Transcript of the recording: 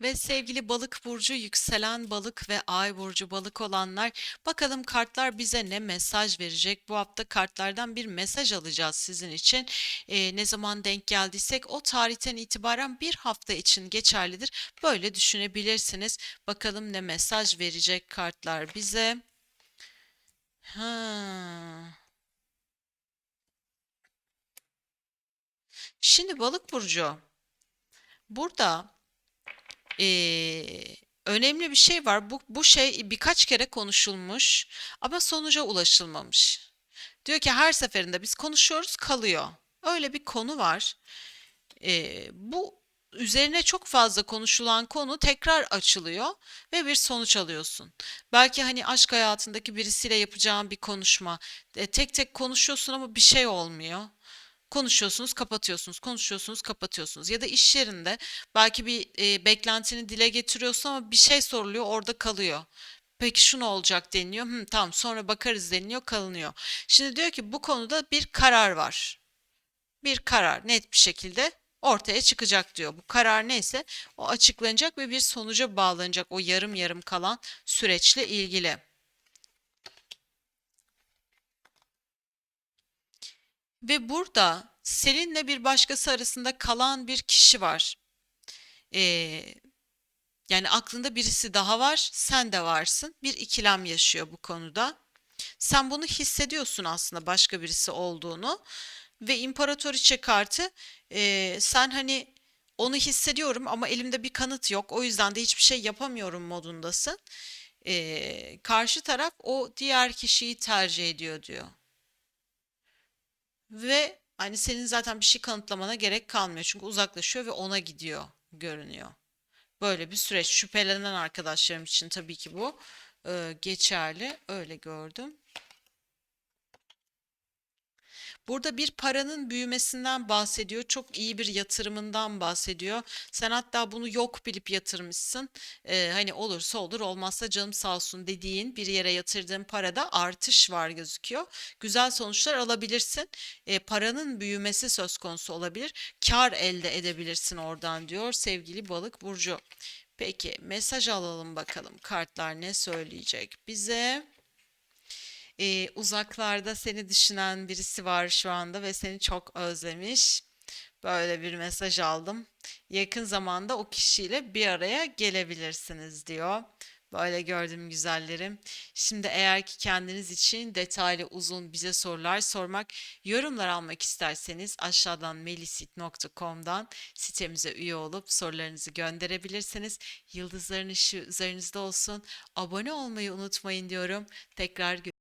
Ve sevgili balık burcu, yükselen balık ve ay burcu balık olanlar, bakalım kartlar bize ne mesaj verecek? Bu hafta kartlardan bir mesaj alacağız sizin için. Ee, ne zaman denk geldiysek o tarihten itibaren bir hafta için geçerlidir. Böyle düşünebilirsiniz. Bakalım ne mesaj verecek kartlar bize? Ha. Şimdi balık burcu, burada Eee, önemli bir şey var. Bu, bu şey birkaç kere konuşulmuş ama sonuca ulaşılmamış. Diyor ki her seferinde biz konuşuyoruz kalıyor. Öyle bir konu var. Eee, bu üzerine çok fazla konuşulan konu tekrar açılıyor ve bir sonuç alıyorsun. Belki hani aşk hayatındaki birisiyle yapacağın bir konuşma. E, tek tek konuşuyorsun ama bir şey olmuyor. Konuşuyorsunuz, kapatıyorsunuz, konuşuyorsunuz, kapatıyorsunuz. Ya da iş yerinde belki bir e, beklentini dile getiriyorsun ama bir şey soruluyor, orada kalıyor. Peki şu ne olacak deniliyor. Hı, tamam sonra bakarız deniliyor, kalınıyor. Şimdi diyor ki bu konuda bir karar var. Bir karar net bir şekilde ortaya çıkacak diyor. Bu karar neyse o açıklanacak ve bir sonuca bağlanacak o yarım yarım kalan süreçle ilgili. Ve burada seninle bir başkası arasında kalan bir kişi var. Ee, yani aklında birisi daha var, sen de varsın. Bir ikilem yaşıyor bu konuda. Sen bunu hissediyorsun aslında başka birisi olduğunu. Ve İmparatoriçe kartı e, sen hani onu hissediyorum ama elimde bir kanıt yok. O yüzden de hiçbir şey yapamıyorum modundasın. Ee, karşı taraf o diğer kişiyi tercih ediyor diyor. Ve hani senin zaten bir şey kanıtlamana gerek kalmıyor. Çünkü uzaklaşıyor ve ona gidiyor görünüyor. Böyle bir süreç. Şüphelenen arkadaşlarım için tabii ki bu e, geçerli. Öyle gördüm. Burada bir paranın büyümesinden bahsediyor. Çok iyi bir yatırımından bahsediyor. Sen hatta bunu yok bilip yatırmışsın. Ee, hani olursa olur, olmazsa canım sağ olsun dediğin bir yere yatırdığın parada artış var gözüküyor. Güzel sonuçlar alabilirsin. Ee, paranın büyümesi söz konusu olabilir. Kar elde edebilirsin oradan diyor sevgili balık burcu. Peki mesaj alalım bakalım. Kartlar ne söyleyecek bize? Ee, uzaklarda seni düşünen birisi var şu anda ve seni çok özlemiş. Böyle bir mesaj aldım. Yakın zamanda o kişiyle bir araya gelebilirsiniz diyor. Böyle gördüm güzellerim. Şimdi eğer ki kendiniz için detaylı uzun bize sorular sormak, yorumlar almak isterseniz aşağıdan melisit.com'dan sitemize üye olup sorularınızı gönderebilirsiniz. Yıldızların ışığı üzerinizde olsun. Abone olmayı unutmayın diyorum. Tekrar